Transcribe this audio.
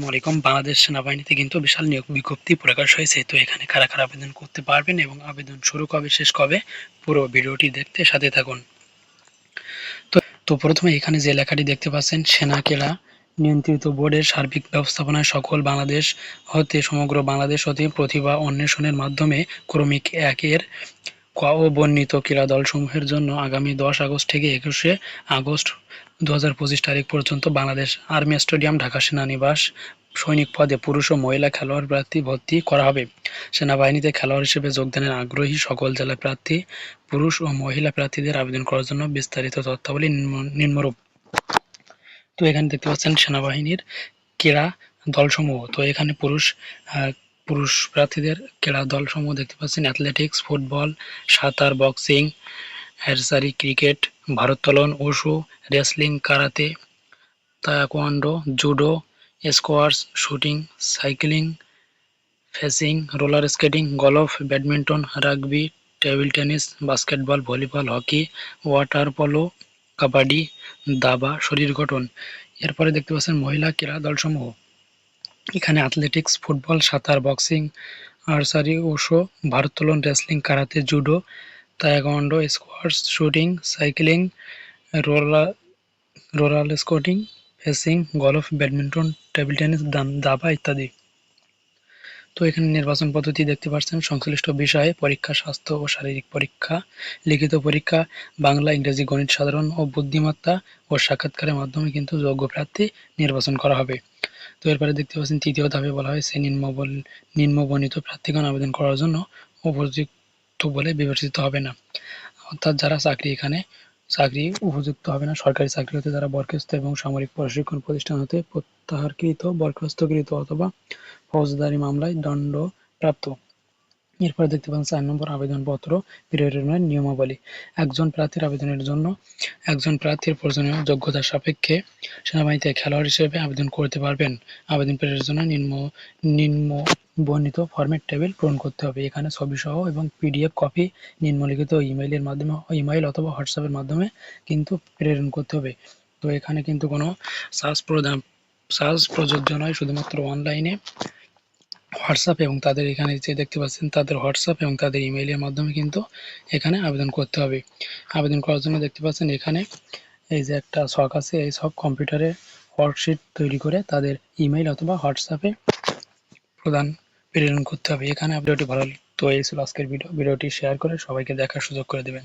আসসালামাইকুম বাংলাদেশ সেনাবাহিনীতে কিন্তু বিশাল নিয়োগ বিজ্ঞপ্তি প্রকাশ হয়েছে। তো এখানে কারা কারা আবেদন করতে পারবেন এবং আবেদন শুরু কবে, শেষ কবে, পুরো ভিডিওটি দেখতে সাথে থাকুন। তো তো প্রথমে এখানে যে লেখাটি দেখতে পাচ্ছেন, সেনা ক্রীড়া নিয়ন্ত্রিত বোর্ডের সার্বিক ব্যবস্থাপনায় সকল বাংলাদেশ হতে, সমগ্র বাংলাদেশ হতে প্রতিভা অন্বেষণের মাধ্যমে ক্রমিক একের ক ও বর্ণিত ক্রীড়া দলসমূহের জন্য আগামী দশ আগস্ট থেকে একুশে আগস্ট দু হাজার পঁচিশ তারিখ পর্যন্ত বাংলাদেশ আর্মি স্টেডিয়াম ঢাকা সেনানিবাস সৈনিক পদে পুরুষ ও মহিলা খেলোয়াড় প্রার্থী ভর্তি করা হবে। সেনাবাহিনীতে খেলোয়াড় হিসেবে যোগদানের আগ্রহী সকল জেলা প্রার্থী, পুরুষ ও মহিলা প্রার্থীদের আবেদন করার জন্য বিস্তারিত তথ্যাবলী নিম্ন- নিম্নরূপ। তো এখানে দেখতে পাচ্ছেন সেনাবাহিনীর ক্রীড়া দলসমূহ। তো এখানে পুরুষ পুরুষ প্রার্থীদের ক্রীড়া দলসমূহ দেখতে পাচ্ছেন। অ্যাথলেটিক্স, ফুটবল, সাঁতার, boxing archery cricket ভারোত্তোলন wushu wrestling, karate, taekwondo, judo, squash, shooting, cycling, fencing, roller skating, golf, badminton, rugby, table tennis, basketball, volleyball, hockey, water polo, kabaddi, দাবা, শরীর গঠন। এরপরে দেখতে পাচ্ছেন মহিলা ক্রীড়া দলসমূহ। এখানে অ্যাথলেটিক্স ফুটবল সাঁতার boxing archery wushu ভারোত্তোলন, wrestling, karate, judo taekwondo squash shooting cycling roller roller skating fencing golf badminton table tennis দাবা ইত্যাদি। তো এখানে নির্বাচন পদ্ধতি দেখতে পাচ্ছেন। সংশ্লিষ্ট বিষয়ে পরীক্ষা, স্বাস্থ্য ও শারীরিক পরীক্ষা, লিখিত পরীক্ষা, বাংলা, ইংরেজি, গণিত, সাধারণ ও বুদ্ধিমত্তা ও সাক্ষাৎকারের মাধ্যমে কিন্তু যোগ্য প্রার্থী নির্বাচন করা হবে। তো এরপরে দেখতে পাচ্ছেন, তৃতীয় ধাপে বলা হয়েছে নিম্নবল নিম্নবর্ণিত প্রার্থীগণ আবেদন করার জন্য উপযুক্ত বলে বিবেচিত হবে না। অর্থাৎ যারা চাকরি এখানে, চাকরি উপযুক্ত হবে না, সরকারি চাকরি হতে যারা বরখাস্ত এবং সামরিক প্রশিক্ষণ প্রতিষ্ঠান হতে প্রত্যাহারকৃত, বরখাস্তকৃত অথবা ফৌজদারি মামলায় দণ্ডপ্রাপ্ত। এরপরে দেখতে পাচ্ছেন চার নম্বর আবেদনপত্র প্রেরণের নিয়মাবলী। একজন প্রার্থীর আবেদনের জন্য একজন প্রার্থীর প্রয়োজনীয় যোগ্যতা সাপেক্ষে সেনাবাহিনীতে খেলোয়াড় হিসেবে আবেদন করতে পারবেন। আবেদন প্রেরণের জন্য নিম্ন নিম্ন বর্ণিত ফরম্যাট টেবিল পূরণ করতে হবে। এখানে ছবি সহ এবং পিডিএফ কপি নিম্নলিখিত ইমেইলের মাধ্যমে ইমেইল অথবা হোয়াটসঅ্যাপের মাধ্যমে কিন্তু প্রেরণ করতে হবে। তো এখানে কিন্তু কোনো চার্জ প্রদান সার্চ প্রযোজ্য নয়। শুধুমাত্র অনলাইনে হোয়াটসঅ্যাপ এবং তাদের এখানে যে দেখতে পাচ্ছেন তাদের হোয়াটসঅ্যাপ এবং তাদের ইমেইলের মাধ্যমে কিন্তু এখানে আবেদন করতে হবে। আবেদন করার জন্য দেখতে পাচ্ছেন এখানে এই যে একটা শখ আছে, এই ছক কম্পিউটারে ওয়ার্কশিট তৈরি করে তাদের ইমেইল অথবা হোয়াটসঅ্যাপে প্রদান, প্রেরণ করতে হবে। এখানে ভিডিওটি ভালো তো এই ছিল আজকের ভিডিও, ভিডিওটি শেয়ার করে সবাইকে দেখার সুযোগ করে দেবেন।